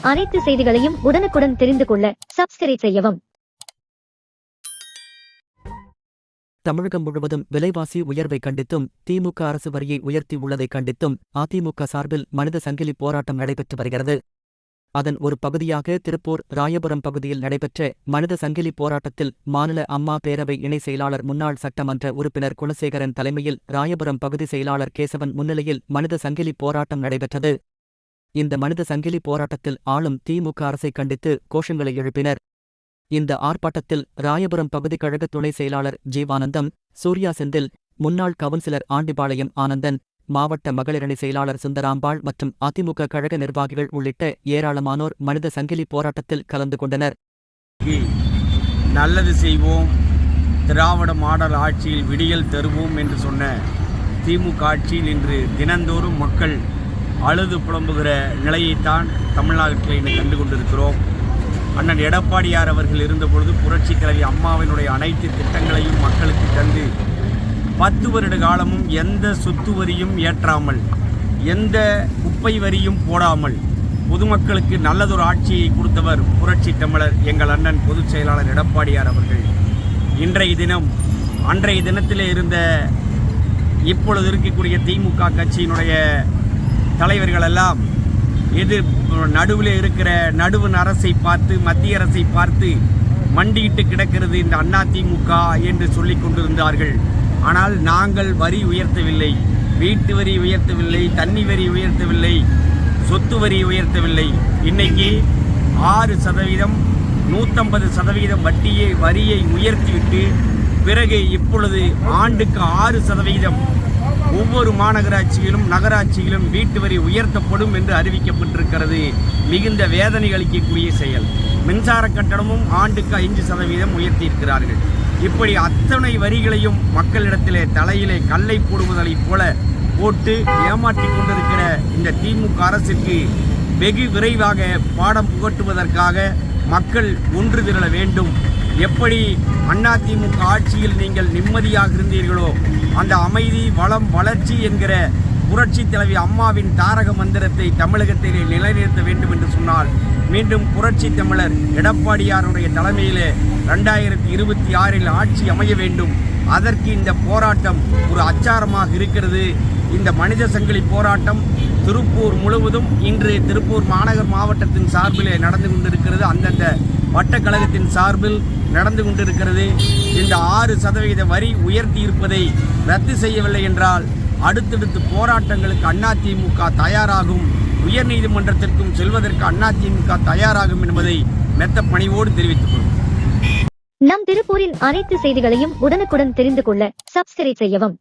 அனைத்து செய்திகளையும் உடனுக்குடன் தெரிந்து கொள்ள சப்ஸ்கிரைப் செய்யவும். தமிழகம் முழுவதும் விலைவாசி உயர்வை கண்டித்தும் திமுக அரசு வரியை உயர்த்தி உள்ளதை கண்டித்தும் அதிமுக சார்பில் மனித சங்கிலி போராட்டம் நடைபெற்று வருகிறது. அதன் ஒரு பகுதியாக திருப்பூர் ராயபுரம் பகுதியில் நடைபெற்ற மனித சங்கிலி போராட்டத்தில் மாநில அம்மா பேரவை இணை செயலாளர் முன்னாள் சட்டமன்ற உறுப்பினர் குலசேகரன் தலைமையில் ராயபுரம் பகுதி செயலாளர் கேசவன் முன்னிலையில் மனித சங்கிலி போராட்டம் நடைபெற்றது. இந்த மனித சங்கிலி போராட்டத்தில் ஆளும் திமுக அரசை கண்டித்து கோஷங்களை எழுப்பினர். இந்த ஆர்ப்பாட்டத்தில் ராயபுரம் பகுதி கழக துணை செயலாளர் ஜீவானந்தம் சூர்யா செந்தில் முன்னாள் கவுன்சிலர் ஆண்டிபாளையம் ஆனந்தன் மாவட்ட மகளிரணி செயலாளர் சுந்தராம்பாள் மற்றும் அதிமுக கழக நிர்வாகிகள் உள்ளிட்ட ஏராளமானோர் மனித சங்கிலி போராட்டத்தில் கலந்து கொண்டனர். நல்லது செய்வோம் திராவிட மாடல் ஆட்சியில் விடியல் தருவோம் என்று சொன்ன திமுக ஆட்சியில் இன்று தினந்தோறும் மக்கள் அழுது புலம்புகிற நிலையைத்தான் தமிழ்நாட்டில் இன்று கண்டு கொண்டிருக்கிறோம் அண்ணன் எடப்பாடியார் அவர்கள் இருந்தபொழுது புரட்சி கிழவி அம்மாவினுடைய அனைத்து திட்டங்களையும் மக்களுக்கு தந்து பத்து வருட காலமும் எந்த சொத்து வரியும் ஏற்றாமல் எந்த குப்பை வரியும் போடாமல் பொதுமக்களுக்கு நல்லதொரு ஆட்சியை கொடுத்தவர் புரட்சி தமிழர் எங்கள் அண்ணன் பொதுச் செயலாளர் எடப்பாடியார் அவர்கள். இன்றைய தினம் அன்றைய தினத்திலே இருந்த இப்பொழுது இருக்கக்கூடிய திமுக கட்சியினுடைய தலைவர்கள் எல்லாம் எதிர் நடுவில் இருக்கிற நடுவன் அரசை பார்த்து மத்திய அரசை பார்த்து மண்டியிட்டு கிடக்கிறது இந்த அண்ணா திமுக என்று சொல்லி கொண்டிருந்தார்கள். ஆனால் நாங்கள் வரி உயர்த்தவில்லை. வீட்டு வரி உயர்த்தவில்லை தண்ணி வரி உயர்த்தவில்லை சொத்து வரி உயர்த்தவில்லை. இன்னைக்கு ஆறு சதவீதம் நூற்றம்பது சதவீதம் வட்டியை வரியை உயர்த்திவிட்டு பிறகு இப்பொழுது ஆண்டுக்கு ஆறு சதவீதம் ஒவ்வொரு மாநகராட்சியிலும் நகராட்சியிலும் வீட்டு வரி உயர்த்தப்படும் என்று அறிவிக்கப்பட்டிருக்கிறது. மிகுந்த வேதனை அளிக்கக்கூடிய செயல். மின்சார கட்டணமும் ஆண்டுக்கு ஐந்து சதவீதம் உயர்த்தியிருக்கிறார்கள். இப்படி அத்தனை வரிகளையும் மக்களிடத்திலே தலையிலே கல்லை போடுவதைப் போல போட்டு ஏமாற்றி கொண்டிருக்கிற இந்த திமுக அரசுக்கு வெகு விரைவாக பாடம் புகட்டுவதற்காக மக்கள் ஒன்று திரள வேண்டும். எப்படி அதிமுக ஆட்சியில் நீங்கள் நிம்மதியாக இருந்தீர்களோ அந்த அமைதி வளம் வளர்ச்சி என்கிற புரட்சி தலைவி அம்மாவின் தாரக மந்திரத்தை தமிழகத்திலே நிலைநிறுத்த வேண்டும் என்று சொன்னால் மீண்டும் புரட்சி தமிழர் எடப்பாடியாருடைய தலைமையிலே ரெண்டாயிரத்தி இருபத்தி ஆறில் ஆட்சி அமைய வேண்டும். அதற்கு இந்த போராட்டம் ஒரு அச்சாரமாக இருக்கிறது. இந்த மனித சங்கிலி போராட்டம் திருப்பூர் முழுவதும் இன்று திருப்பூர் மாநகர் மாவட்டத்தின் சார்பிலே நடந்து கொண்டிருக்கிறது. அந்தந்த வட்டக்கழகத்தின் சார்பில் நடந்து கொண்டிருக்கிறது. இந்த ஆறு சதவீத வரி உயர்த்தி இருப்பதை ரத்து செய்யவில்லை என்றால் அடுத்தடுத்து போராட்டங்களுக்கு அதிமுக தயாராகும். உயர்நீதிமன்றத்திற்கும் செல்வதற்கு அதிமுக தயாராகும் என்பதை மெத்த பணிவோடு தெரிவித்துக் கொள்வோம். நம் திருப்பூரின் அனைத்து செய்திகளையும் உடனுக்குடன் தெரிந்து கொள்ள சப்ஸ்கிரைப் செய்யவும்.